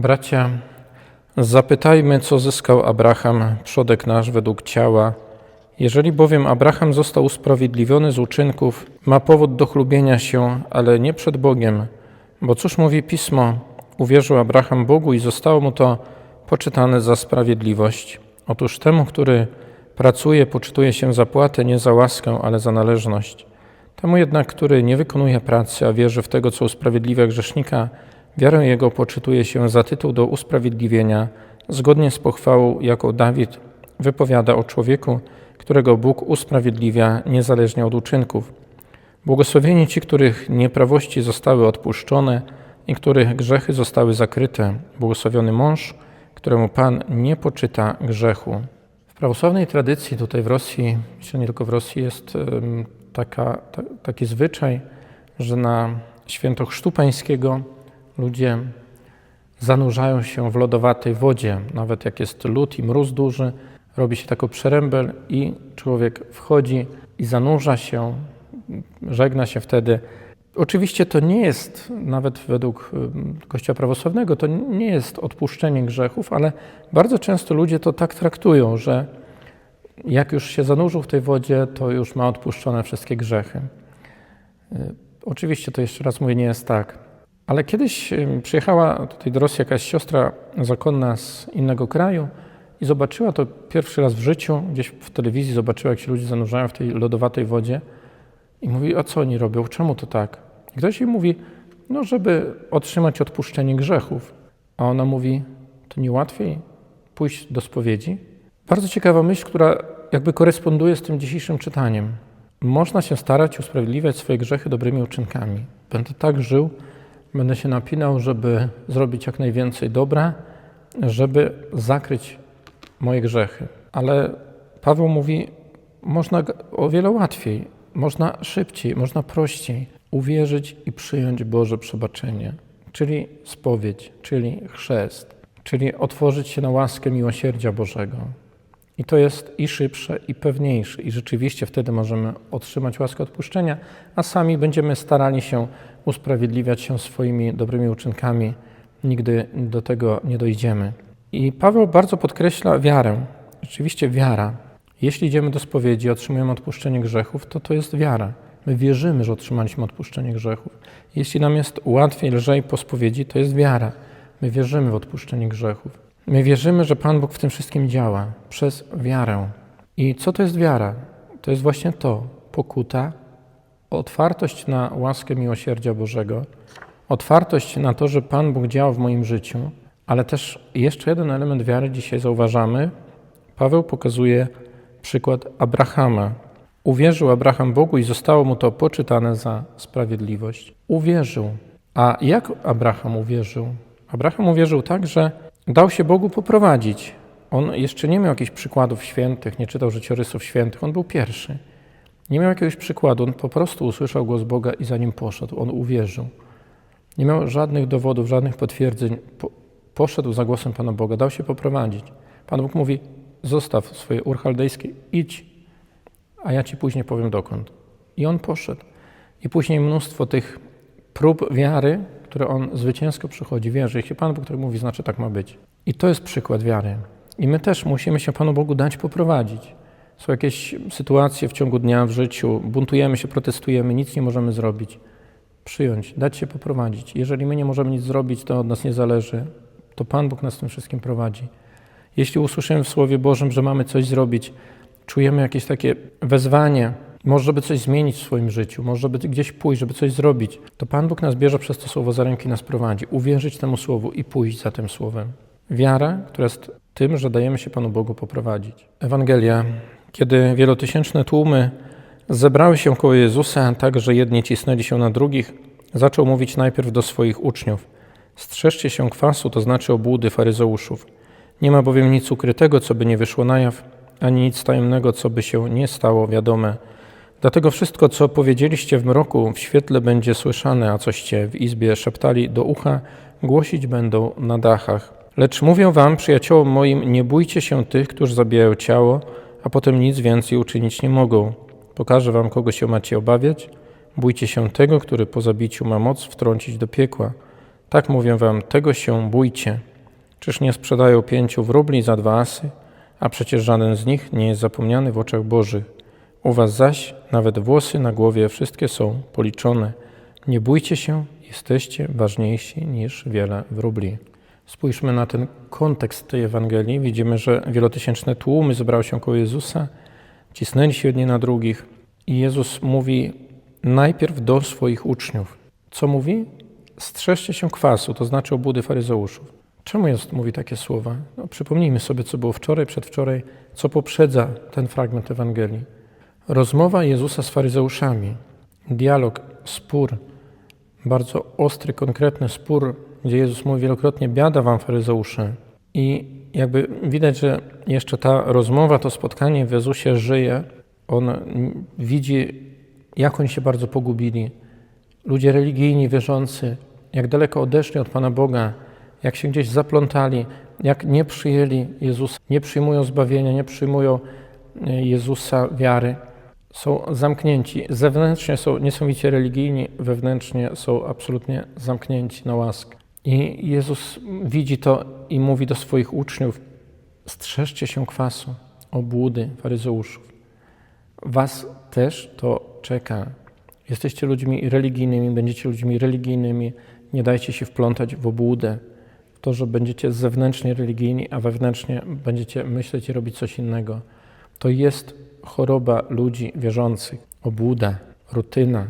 Bracia, zapytajmy, co zyskał Abraham, przodek nasz według ciała. Jeżeli bowiem Abraham został usprawiedliwiony z uczynków, ma powód do chlubienia się, ale nie przed Bogiem. Bo cóż mówi Pismo? Uwierzył Abraham Bogu i zostało mu to poczytane za sprawiedliwość. Otóż temu, który pracuje, poczytuje się zapłatę nie za łaskę, ale za należność. Temu jednak, który nie wykonuje pracy, a wierzy w tego, co usprawiedliwia grzesznika, wiarę jego poczytuje się za tytuł do usprawiedliwienia, zgodnie z pochwałą, jaką Dawid wypowiada o człowieku, którego Bóg usprawiedliwia niezależnie od uczynków. Błogosławieni ci, których nieprawości zostały odpuszczone i których grzechy zostały zakryte. Błogosławiony mąż, któremu Pan nie poczyta grzechu. W prawosławnej tradycji tutaj w Rosji, myślę nie tylko w Rosji, jest taka, ta, taki zwyczaj, że na święto Chrztu Pańskiego ludzie zanurzają się w lodowatej wodzie. Nawet jak jest lód i mróz duży, robi się taką przerębel i człowiek wchodzi i zanurza się, żegna się wtedy. Oczywiście to nie jest, nawet według y, Kościoła prawosławnego, to nie jest odpuszczenie grzechów, ale bardzo często ludzie to tak traktują, że jak już się zanurzył w tej wodzie, to już ma odpuszczone wszystkie grzechy. Y, Oczywiście to jeszcze raz mówię, nie jest tak. Ale kiedyś przyjechała tutaj do Rosji jakaś siostra zakonna z innego kraju i zobaczyła to pierwszy raz w życiu, gdzieś w telewizji zobaczyła, jak się ludzie zanurzają w tej lodowatej wodzie i mówi, a co oni robią, czemu to tak? I ktoś jej mówi, no żeby otrzymać odpuszczenie grzechów. A ona mówi, to nie łatwiej pójść do spowiedzi? Bardzo ciekawa myśl, która jakby koresponduje z tym dzisiejszym czytaniem. Można się starać usprawiedliwiać swoje grzechy dobrymi uczynkami. Będę tak żył, będę się napinał, żeby zrobić jak najwięcej dobra, żeby zakryć moje grzechy. Ale Paweł mówi, można o wiele łatwiej, można szybciej, można prościej uwierzyć i przyjąć Boże przebaczenie, czyli spowiedź, czyli chrzest, czyli otworzyć się na łaskę miłosierdzia Bożego. I to jest i szybsze, i pewniejsze. I rzeczywiście wtedy możemy otrzymać łaskę odpuszczenia, a sami będziemy starali się usprawiedliwiać się swoimi dobrymi uczynkami. Nigdy do tego nie dojdziemy. I Paweł bardzo podkreśla wiarę. Rzeczywiście wiara. Jeśli idziemy do spowiedzi, otrzymujemy odpuszczenie grzechów, to to jest wiara. My wierzymy, że otrzymaliśmy odpuszczenie grzechów. Jeśli nam jest łatwiej, lżej po spowiedzi, to jest wiara. My wierzymy w odpuszczenie grzechów. My wierzymy, że Pan Bóg w tym wszystkim działa przez wiarę. I co to jest wiara? To jest właśnie to: pokuta, otwartość na łaskę miłosierdzia Bożego, otwartość na to, że Pan Bóg działa w moim życiu, ale też jeszcze jeden element wiary dzisiaj zauważamy. Paweł pokazuje przykład Abrahama. Uwierzył Abraham Bogu i zostało mu to poczytane za sprawiedliwość. Uwierzył. A jak Abraham uwierzył? Abraham uwierzył tak, że dał się Bogu poprowadzić. On jeszcze nie miał jakichś przykładów świętych, nie czytał życiorysów świętych, on był pierwszy. Nie miał jakiegoś przykładu, on po prostu usłyszał głos Boga i za nim poszedł, on uwierzył. Nie miał żadnych dowodów, żadnych potwierdzeń. Po, poszedł za głosem Pana Boga, dał się poprowadzić. Pan Bóg mówi: Zostaw swoje ur chaldejskie, idź, a ja ci później powiem dokąd. I on poszedł. I później mnóstwo tych prób wiary, które on zwycięsko przychodzi. Wierzy, jeśli Pan Bóg tak mówi, znaczy tak ma być. I to jest przykład wiary. I my też musimy się Panu Bogu dać poprowadzić. Są jakieś sytuacje w ciągu dnia w życiu, buntujemy się, protestujemy, nic nie możemy zrobić. Przyjąć, dać się poprowadzić. Jeżeli my nie możemy nic zrobić, to od nas nie zależy, to Pan Bóg nas tym wszystkim prowadzi. Jeśli usłyszymy w Słowie Bożym, że mamy coś zrobić, czujemy jakieś takie wezwanie, może żeby coś zmienić w swoim życiu, może żeby gdzieś pójść, żeby coś zrobić, to Pan Bóg nas bierze przez to Słowo za ręki nas prowadzi. Uwierzyć temu Słowu i pójść za tym Słowem. Wiara, która jest tym, że dajemy się Panu Bogu poprowadzić. Ewangelia, kiedy wielotysięczne tłumy zebrały się koło Jezusa, tak że jedni cisnęli się na drugich, zaczął mówić najpierw do swoich uczniów. Strzeżcie się kwasu, to znaczy obłudy faryzeuszów. Nie ma bowiem nic ukrytego, co by nie wyszło na jaw, ani nic tajemnego, co by się nie stało wiadome. Dlatego wszystko, co powiedzieliście w mroku, w świetle będzie słyszane, a coście w izbie szeptali do ucha, głosić będą na dachach. Lecz mówię wam, przyjaciołom moim, nie bójcie się tych, którzy zabijają ciało, a potem nic więcej uczynić nie mogą. Pokażę wam, kogo się macie obawiać. Bójcie się tego, który po zabiciu ma moc wtrącić do piekła. Tak mówię wam, tego się bójcie. Czyż nie sprzedają pięciu wróbli za dwa asy? A przecież żaden z nich nie jest zapomniany w oczach Bożych. U was zaś nawet włosy na głowie wszystkie są policzone. Nie bójcie się, jesteście ważniejsi niż wiele wróbli. Spójrzmy na ten kontekst tej Ewangelii. Widzimy, że wielotysięczne tłumy zebrały się koło Jezusa, cisnęli się jedni na drugich i Jezus mówi najpierw do swoich uczniów. Co mówi? Strzeżcie się kwasu, to znaczy obłudy faryzeuszów. Czemu Jezus mówi takie słowa? No, przypomnijmy sobie, co było wczoraj, przedwczoraj, co poprzedza ten fragment Ewangelii. Rozmowa Jezusa z faryzeuszami, dialog, spór, bardzo ostry, konkretny spór, gdzie Jezus mówi wielokrotnie: Biada wam, faryzeusze. I jakby widać, że jeszcze ta rozmowa, to spotkanie w Jezusie żyje. On widzi, jak oni się bardzo pogubili. Ludzie religijni, wierzący, jak daleko odeszli od Pana Boga, jak się gdzieś zaplątali, jak nie przyjęli Jezusa, nie przyjmują zbawienia, nie przyjmują e, Jezusa wiary. Są zamknięci. Zewnętrznie są niesamowicie religijni, wewnętrznie są absolutnie zamknięci na łaskę. I Jezus widzi to i mówi do swoich uczniów: strzeżcie się kwasu, obłudy faryzeuszów. Was też to czeka. Jesteście ludźmi religijnymi, będziecie ludźmi religijnymi. Nie dajcie się wplątać w obłudę, w to, że będziecie zewnętrznie religijni, a wewnętrznie będziecie myśleć i robić coś innego. To jest choroba ludzi wierzących, obłuda, rutyna,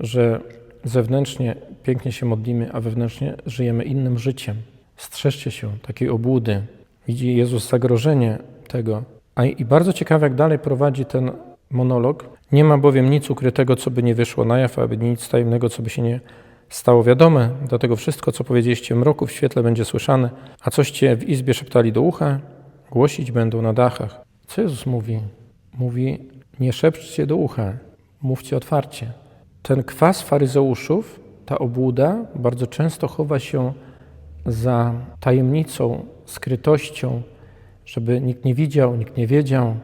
że zewnętrznie pięknie się modlimy, a wewnętrznie żyjemy innym życiem. Strzeżcie się takiej obłudy. Widzi Jezus zagrożenie tego. A i bardzo ciekawe, jak dalej prowadzi ten monolog. Nie ma bowiem nic ukrytego, co by nie wyszło na jaw, aby nic tajemnego, co by się nie stało wiadome. Dlatego wszystko, co powiedzieliście w mroku, w świetle będzie słyszane, a coście w izbie szeptali do ucha, głosić będą na dachach. Co Jezus mówi? Mówi, nie szepczcie do ucha, mówcie otwarcie. Ten kwas faryzeuszów, ta obłuda bardzo często chowa się za tajemnicą, skrytością, żeby nikt nie widział, nikt nie wiedział,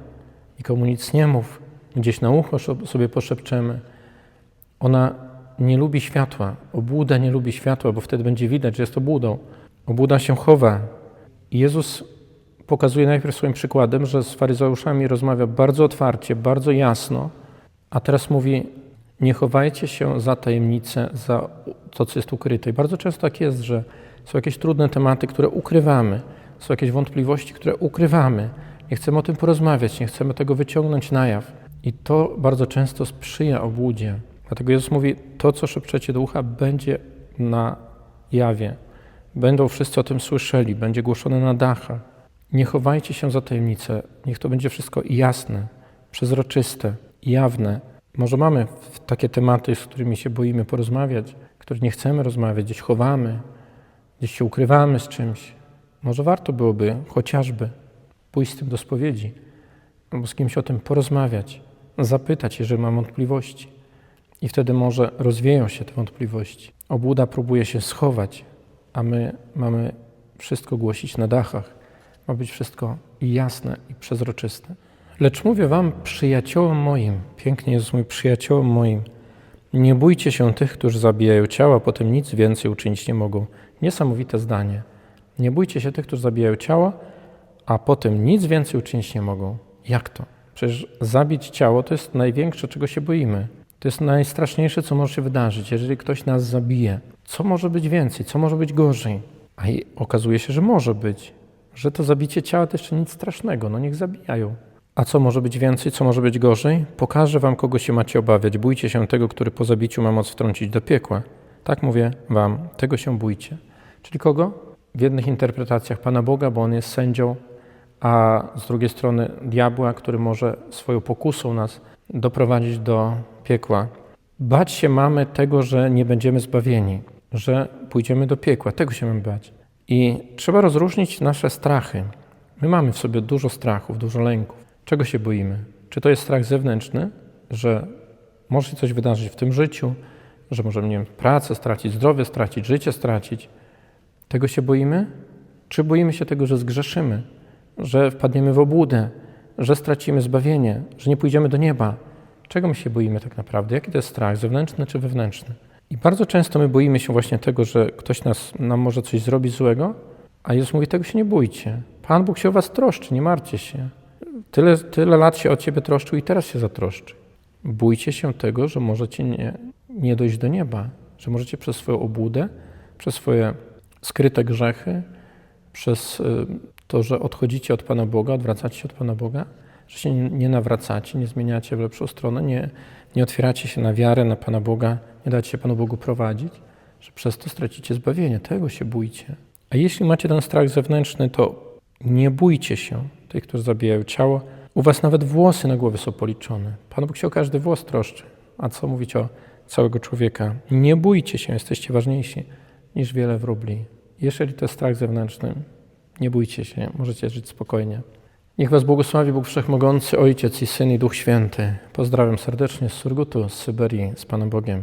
nikomu nic nie mów, gdzieś na ucho sobie poszepczemy. Ona nie lubi światła. Obłuda nie lubi światła, bo wtedy będzie widać, że jest obłudą. Obłuda się chowa. Jezus pokazuje najpierw swoim przykładem, że z faryzeuszami rozmawia bardzo otwarcie, bardzo jasno, a teraz mówi: Nie chowajcie się za tajemnicę, za to, co jest ukryte. I bardzo często tak jest, że są jakieś trudne tematy, które ukrywamy, są jakieś wątpliwości, które ukrywamy. Nie chcemy o tym porozmawiać, nie chcemy tego wyciągnąć na jaw. I to bardzo często sprzyja obłudzie. Dlatego Jezus mówi: To, co szepczecie do ucha, będzie na jawie. Będą wszyscy o tym słyszeli, będzie głoszone na dachach. Nie chowajcie się za tajemnicę, niech to będzie wszystko jasne, przezroczyste, jawne. Może mamy takie tematy, z którymi się boimy porozmawiać, które nie chcemy rozmawiać, gdzieś chowamy, gdzieś się ukrywamy z czymś. Może warto byłoby chociażby pójść z tym do spowiedzi, albo z kimś o tym porozmawiać, zapytać, jeżeli mam wątpliwości. I wtedy może rozwieją się te wątpliwości. Obłuda próbuje się schować, a my mamy wszystko głosić na dachach. Ma być wszystko jasne i przezroczyste. Lecz mówię wam, przyjaciołom moim, pięknie jest mój przyjaciołom moim, nie bójcie się tych, którzy zabijają ciała, potem nic więcej uczynić nie mogą. Niesamowite zdanie. Nie bójcie się tych, którzy zabijają ciała, a potem nic więcej uczynić nie mogą. Jak to? Przecież zabić ciało to jest największe, czego się boimy. To jest najstraszniejsze, co może się wydarzyć, jeżeli ktoś nas zabije. Co może być więcej? Co może być gorzej? A okazuje się, że może być. Że to zabicie ciała to jeszcze nic strasznego. No niech zabijają. A co może być więcej, co może być gorzej? Pokażę wam, kogo się macie obawiać. Bójcie się tego, który po zabiciu ma moc wtrącić do piekła. Tak mówię wam, tego się bójcie. Czyli kogo? W jednych interpretacjach Pana Boga, bo On jest sędzią, a z drugiej strony diabła, który może swoją pokusą nas doprowadzić do piekła. Bać się mamy tego, że nie będziemy zbawieni, że pójdziemy do piekła. Tego się mamy bać. I trzeba rozróżnić nasze strachy. My mamy w sobie dużo strachów, dużo lęków. Czego się boimy? Czy to jest strach zewnętrzny, że może się coś wydarzyć w tym życiu, że możemy, nie wiem, pracę stracić, zdrowie stracić, życie stracić? Tego się boimy? Czy boimy się tego, że zgrzeszymy, że wpadniemy w obłudę, że stracimy zbawienie, że nie pójdziemy do nieba? Czego my się boimy tak naprawdę? Jaki to jest strach, zewnętrzny czy wewnętrzny? I bardzo często my boimy się właśnie tego, że ktoś nas, nam może coś zrobić złego, a Jezus mówi, tego się nie bójcie. Pan Bóg się o was troszczy, nie martwcie się. Tyle, tyle lat się o ciebie troszczył i teraz się zatroszczy. Bójcie się tego, że możecie nie, nie dojść do nieba, że możecie przez swoją obłudę, przez swoje skryte grzechy, przez y, to, że odchodzicie od Pana Boga, odwracacie się od Pana Boga, że się nie nawracacie, nie zmieniacie w lepszą stronę, nie, nie otwieracie się na wiarę, na Pana Boga, nie dacie się Panu Bogu prowadzić, że przez to stracicie zbawienie. Tego się bójcie. A jeśli macie ten strach zewnętrzny, to nie bójcie się tych, którzy zabijają ciało. U was nawet włosy na głowie są policzone. Pan Bóg się o każdy włos troszczy. A co mówić o całego człowieka? Nie bójcie się, jesteście ważniejsi niż wiele wróbli. Jeżeli to jest strach zewnętrzny, nie bójcie się, możecie żyć spokojnie. Niech Was błogosławi Bóg Wszechmogący, Ojciec i Syn i Duch Święty. Pozdrawiam serdecznie z Surgutu, z Syberii, z Panem Bogiem.